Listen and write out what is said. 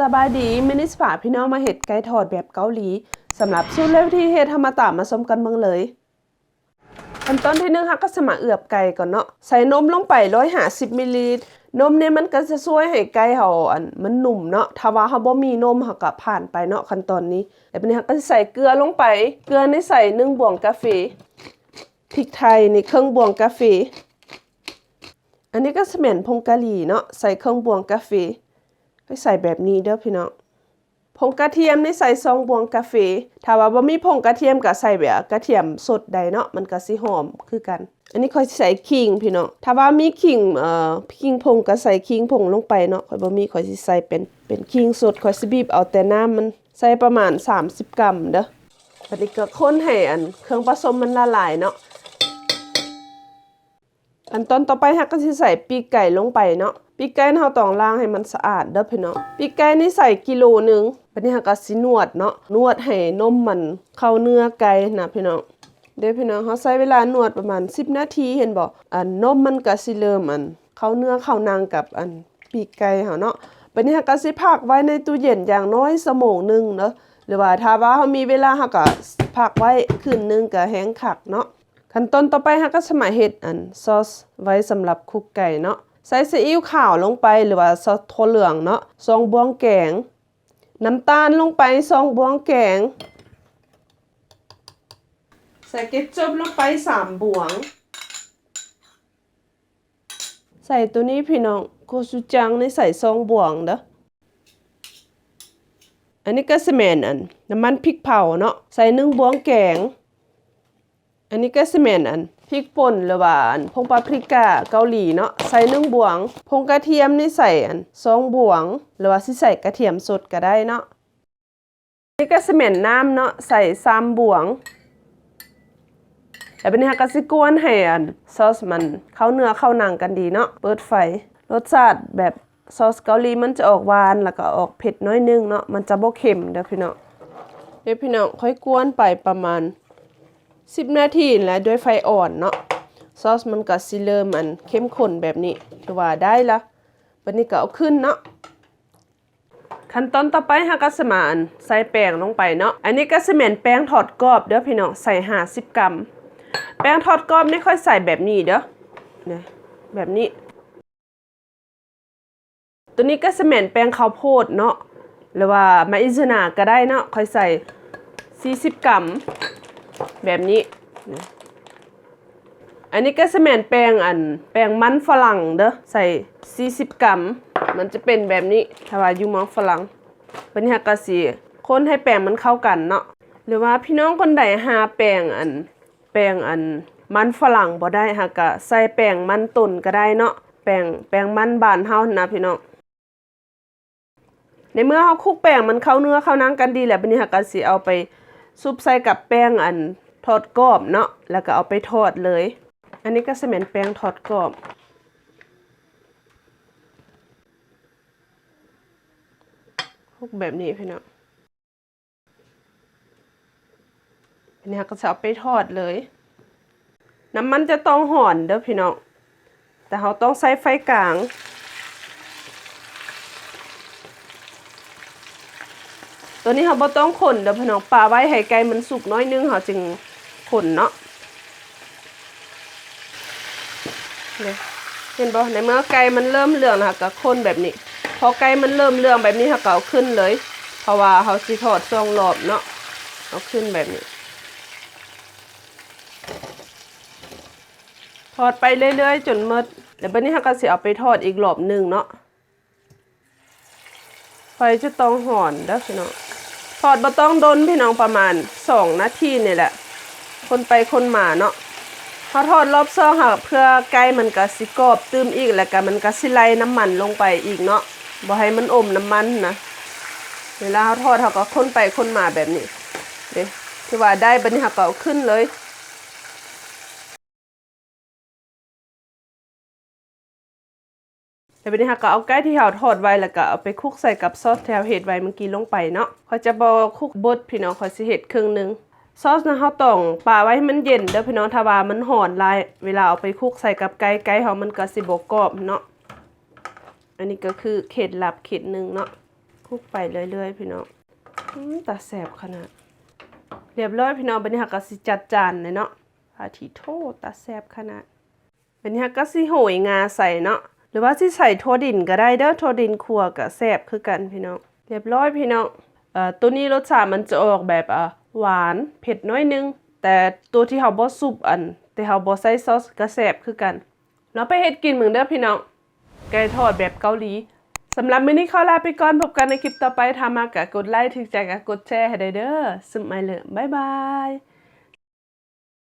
สบายดีมินิสฝาพี่น้องมาเห็ดไก่ทอดแบบเกาหลีสำหรับสูตรเร็วที่เฮ็ดทำมาตามมาชมกันเบิ่งเลยขั้นตอนที่หนึ่งฮักก็สมาเอือบไก่ก่อนเนาะใส่นมลงไป150มิลลิลิตรนมเนี่ยมันก็จะช่วยให้ไก่เฮาอันมันนุ่มเนาะถ้าว่าเฮาบ่มีนมเฮาก็ผ่านไปเนาะขั้นตอนนี้แล้วบัดนี้ฮักก็ใส่เกลือลงไป เกลือนี่ใส่หนึ่งบวงกาแฟพริกไทยนี่ครึ่องบวงกาแฟอันนี้ก็สแม่นผงกะหรี่เนาะใส่เครึ่องบวงกาแฟ ให้ใส่แบบนี้เด้อพี่น้องผงกระเทียมนี่ใส่ซองบวงกาแฟถ้าว่าบ่มีผงกระเทียมก็ใส่แบบกระเทียมสดใดเนาะมันก็สิหอมคือกัน อันนี้ค่อยใส่ขิงพี่น้องถ้าว่ามีขิงเอ่อขิงผงก็ใส่ขิงผงลงไปเนาะค่อยบ่มีค่อยสิใส่เป็นเป็นขิงสดค่อยสิบีบเอาแต่น้ำมันใส่ประมาณ 30 กรัมเด้อบัดนี้ก็คนให้อันเครื่องผสมมันละลายเนาะ อันตอนต่อไปฮักก็สิใส่ปีกไก่ลงไปเนาะปีกไก่เฮาต้องล้างให้มันสะอาดเด้อพี่น้องปีกไก่นี่ใส่กิโลหนึงบัดนี้ฮักก็สินวดเนาะนวดให้นมมันเข้าเนื้อไก่นะพี่น้องเดี๋ยวพี่น้องเฮาใช้เวลานวดประมาณ 10 นาทีเห็นบ่อันนมมันก็สิเริ่มอัน เข้าเนื้อเข้านางกับอันปีกไก่เฮาเนาะบัดนี้ฮักก็สิพักไว้ในตู้เย็นอย่างน้อยชั่วโมงหนึงเนาะหรือว่าถ้าว่าเฮามีเวลาเฮาก็พักไว้คืนหนึงก็แห้งคักเนาะ ขั้นตอนต่อไปฮะก็สมาเฮ็ดอันซอสไว้สำหรับคุกไก่เนาะใส่ซีอิ๊วขาวลงไปหรือว่าซอสถั่วเหลืองเนาะสองบวงแกง น้ำตาลลงไปสองบวงแกง ใส่เก็บจบลงไปสามบวง ใส่ตัวนี้พี่น้องโกชูจังนี่ใส่สองบวงเด้ออันนี้ก็สแมนอันน้ำมันพริกเผาเนาะใส่หนึ่งบวงแกง อันนี้ก็สิแม่นอันพริกป่นหรือว่าอันพงปาปริก้าเกาหลีเนาะใส่หนึ่งบวง พงกระเทียมนี่ใส่อันสองบวง หรือว่าสิใส่กระเทียมสดก็ได้เนาะนี่ก็สิแม่นน้ำเนาะใส่สามบวงแล้วเป็นนี้ฮะก็สิกวนให้อันซอสมันเข้าเนื้อเข้าหนังกันดีเนาะเปิดไฟรสชาติแบบซอสเกาหลีมันจะออกหวานแล้วก็ออกเผ็ดน้อยนึงเนาะมันจะบ่เค็มเด้อพี่น้องเดี๋ยวพี่น้องค่อยกวนไปประมาณ 10นาทีแล้วด้วยไฟอ่อนเนาะซอสมันก็สิเริ่มอันเข้มข้นแบบนี้ถือว่าได้ละบัดนี้ก็เอาขึ้นเนาะขั้นตอนต่อไปฮะก็สมานใส่แป้งลงไปเนาะอันนี้ก็สมนแป้งทอดกรอบเด้อพี่น้องใส่50กรัม แป้งทอดกรอบนี่ค่อยใส่แบบนี้เด้อเนี่ยแบบนี้ ตัวนี้ก็สมนแป้งข้าวโพดเนาะหรือว่ามาอิซนาก็ได้เนาะค่อยใส่ 40 กรัม แบบนี้ อันนี้ก็สแมนแป้งอัน แป้งมันฝรั่งเด้อใส่ 40 กรัม มันจะเป็นแบบนี้ถ้าว่าอยู่มองฝรั่งเป็นฮักกะสีคนให้แป้งมันเข้ากันเนาะหรือว่าพี่น้องคนใดหาแป้งอัน แป้งอันมันฝรั่งบ่ได้ฮักกะใส่แป้งมันตุ่นก็ได้เนาะแป้งแป้งมันบ้านเฮานะพี่น้องในเมื่อเฮาคลุกแป้งมันเข้าเนื้อเข้านังกันดีแล้วบัดนี้ฮักกะสิเอาไปซุปใส่กับแป้งอัน ทอดกรอบเนาะแล้วก็เอาไปทอดเลย อันนี้ก็เป็นแป้งทอดกรอบพวกแบบนี้พี่น้องอันนี้ก็จะเอาไปทอดเลย น้ำมันจะต้องห่อนเด้อพี่น้องแต่เราต้องใช้ไฟกลางตัวนี้เขาบ่ต้องขนเดี๋ยวพี่น้องปลาไว้ให้ไก่มันสุกน้อยนึงเขาจึง ขนเนาะเห็นบ่ในเมื่อไก่มันเริ่มเหลืองนะคะก็คนแบบนี้ พอไก่มันเริ่มเหลืองแบบนี้ค่ะก็เอาขึ้นเลย เพราะว่าเขาสิทอดซองรอบเนาะเอาขึ้นแบบนี้ทอดไปเรื่อยๆจนหมดเดี๋ยวบัดนี้ค่ะก็สิเอาไปทอดอีกรอบหนึ่งเนาะไฟจะต้องห่อนเด้อพี่น้องทอดบ่ต้องดนพี่น้องประมาณสองนาทีนี่แหละ คนไปคนมาเนาะพอทอดรอบซองค่ะเพื่อไก่มันก็สิกรอบตื้มอีกแล้วก็มันก็สิไหลน้ำมันลงไปอีกเนาะบ่ให้มันอมน้ำมันนะเวลาเขาทอดเขาก็คนไปคนมาแบบนี้เด้ที่ว่าได้บัดนี้เขาก็เอขึ้นเลยแต่เป็นนี้ค่ะก็เอาไก่ที่เราทอดไว้แล้วก็เอาไปคลุกใส่กับซอสแทวเห็ดไว้เมื่อกี้ลงไปเนาะเขาจะบอคลุกบดพี่น้องเขาสิเห็ดครึ่งหนึง ซอสนะเขาต้องปาไว้ให้มันเย็นเด้อพี่น้องถ้าว่ามันห่อนลายเวลาเอาไปคลุกใส่กับไก่ไก่เขามันก็สิบ่กรอบเนาะอันนี้ก็คือเข็ดลับเข็ดหนึ่งเนาะคลุกไปเรื่อยๆ พี่น้องตาแสบขนาดเรียบร้อยพี่น้องบัดนี้หักก็สิจัดจานเลยเนาะอาทิโทษตาแสบขนาดบัดนี้หักก็สิโหยงาใส่เนาะหรือว่าสิใส่ถั่วดินก็ได้เด้อถั่วดินคั่วก็แซ่บคือกันพี่น้องเรียบร้อยพี่น้องเอ่อตัวนี้รสชาติมันจะออกแบบอะ หวานเผ็ดน้อยนึง แต่ตัวที่เฮาบ่ซุปอัน แต่เฮาบ่ใส่ซอสกระแสบคือกันเราไปเฮ็ดกินเหมือนเด้อพี่น้องไก่ทอดแบบเกาหลีสำหรับมื้อนี้ขอลาไปก่อนพบกันในคลิปต่อไปทามากะกดไลค์ถึงใจกะกดแชร์ให้ได้เด้อสึมไม่เลยบ๊ายบาย